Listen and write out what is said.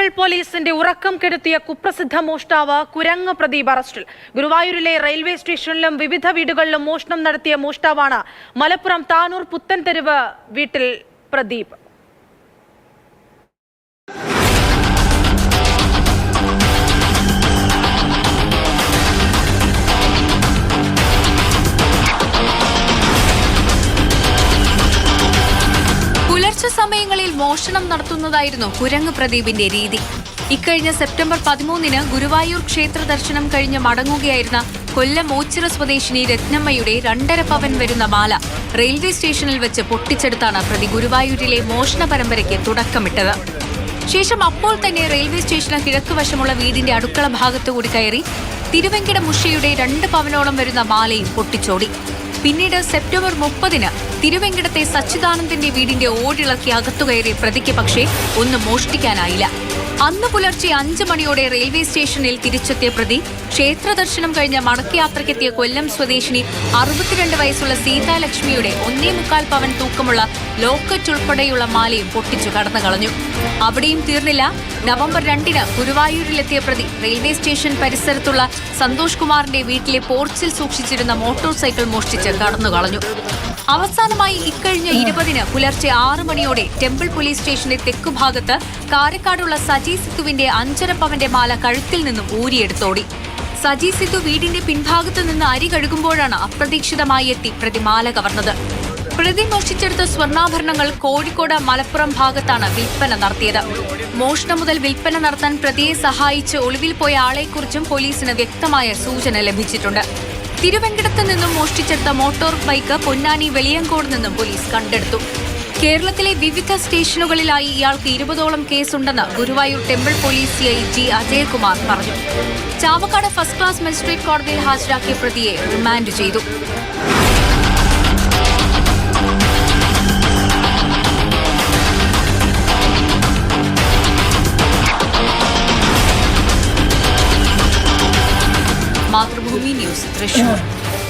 Temple പോലീസിന്റെ ഉറക്കം കെടുത്തിയ കുപ്രസിദ്ധ മോഷ്ടാവ് കുരങ്ങ് പ്രദീപ് അറസ്റ്റിൽ. ഗുരുവായൂരിലെ റെയിൽവേ സ്റ്റേഷനിലും വിവിധ വീടുകളിലും മോഷണം നടത്തിയ മോഷ്ടാവാണ് മലപ്പുറം താനൂർ പുത്തൻതെരുവ് വീട്ടിൽ പ്രദീപ്. പുലർച്ചെ സമയങ്ങളിൽ മോഷണം നടത്തുന്നതായിരുന്നു കുരങ്ങ് പ്രദീപിന്റെ രീതി. ഇക്കഴിഞ്ഞ സെപ്റ്റംബർ പതിമൂന്നിന് ഗുരുവായൂർ ക്ഷേത്ര ദർശനം കഴിഞ്ഞ് മടങ്ങുകയായിരുന്ന കൊല്ലം ഓച്ചിറ സ്വദേശിനി രത്നമ്മയുടെ രണ്ടര പവൻ വരുന്ന മാല റെയിൽവേ സ്റ്റേഷനിൽ വെച്ച് പൊട്ടിച്ചെടുത്താണ് പ്രതി ഗുരുവായൂരിലെ മോഷണ പരമ്പരയ്ക്ക് തുടക്കമിട്ടത്. ശേഷം അപ്പോൾ തന്നെ റെയിൽവേ സ്റ്റേഷന് കിഴക്ക് വശമുള്ള വീടിന്റെ അടുക്കള ഭാഗത്തുകൂടി കയറി തിരുവെങ്കിട മുഷയുടെ രണ്ട് പവനോളം വരുന്ന മാലയും പൊട്ടിച്ചോടി. പിന്നീട് സെപ്റ്റംബർ മുപ്പതിന് തിരുവെങ്കിടത്തെ സച്ചിദാനന്ദന്റെ വീടിന്റെ ഓടിളക്കി അകത്തു കയറിയ പ്രതിക്ക് പക്ഷേ ഒന്നും മോഷ്ടിക്കാനായില്ല അന്ന് പുലർച്ചെ അഞ്ച് മണിയോടെ റെയിൽവേ സ്റ്റേഷനിൽ തിരിച്ചെത്തിയ പ്രതി ക്ഷേത്ര ദർശനം കഴിഞ്ഞ മടക്കയാത്രയ്ക്കെത്തിയ കൊല്ലം സ്വദേശിനി അറുപത്തിരണ്ട് വയസ്സുള്ള സീതാലക്ഷ്മിയുടെ ഒന്നേ മുക്കാൽ പവൻ തൂക്കമുള്ള ലോക്കറ്റ് ഉൾപ്പെടെയുള്ള മാലയും പൊട്ടിച്ചു കടന്നു കളഞ്ഞു. അവിടെയും തീർന്നില്ല. നവംബർ രണ്ടിന് ഗുരുവായൂരിലെത്തിയ പ്രതി റെയിൽവേ സ്റ്റേഷൻ പരിസരത്തുള്ള സന്തോഷ് കുമാറിന്റെ വീട്ടിലെ പോർച്ചിൽ സൂക്ഷിച്ചിരുന്ന മോട്ടോർ സൈക്കിൾ മോഷ്ടിച്ച് കടന്നു കളഞ്ഞു. അവസാനമായി ഇക്കഴിഞ്ഞ ഇരുപതിന് പുലർച്ചെ ആറ് മണിയോടെ ടെമ്പിൾ പോലീസ് സ്റ്റേഷന്റെ തെക്കുഭാഗത്ത് കാരക്കാടുള്ള സജി സിത്തുവിന്റെ അഞ്ചര പവന്റെ മാല കഴുത്തിൽ നിന്നും ഊരിയെടുത്തോടി. സജി സിത്തു വീടിന്റെ പിൻഭാഗത്ത് നിന്ന് അരി കഴുകുമ്പോഴാണ് അപ്രതീക്ഷിതമായി എത്തി പ്രതി മാല കവർന്നത്. പ്രതി മോഷ്ടിച്ചെടുത്ത സ്വർണാഭരണങ്ങൾ കോഴിക്കോട് മലപ്പുറം ഭാഗത്താണ് വിൽപ്പന നടത്തിയത്. മോഷണം മുതൽ വിൽപ്പന നടത്താൻ പ്രതിയെ സഹായിച്ച് ഒളിവിൽ പോയ ആളെക്കുറിച്ചും പോലീസിന് വ്യക്തമായ സൂചന ലഭിച്ചിട്ടുണ്ട്. തിരുവെങ്കിടത്ത് നിന്നും മോഷ്ടിച്ചെടുത്ത മോട്ടോർ ബൈക്ക് പൊന്നാനി വെളിയങ്കോട് നിന്നും പോലീസ് കണ്ടെടുത്തു. കേരളത്തിലെ വിവിധ സ്റ്റേഷനുകളിലായി ഇയാൾക്ക് ഇരുപതോളം കേസുണ്ടെന്ന് Guruvayur temple police CI G Ajayakumar പറഞ്ഞു. ചാവക്കാട് ഫസ്റ്റ് ക്ലാസ് മജിസ്ട്രേറ്റ് കോടതിയിൽ ഹാജരാക്കിയ പ്രതിയെ റിമാൻഡ് ചെയ്തു. मातृभूमि न्यूज़ त्रिशूर।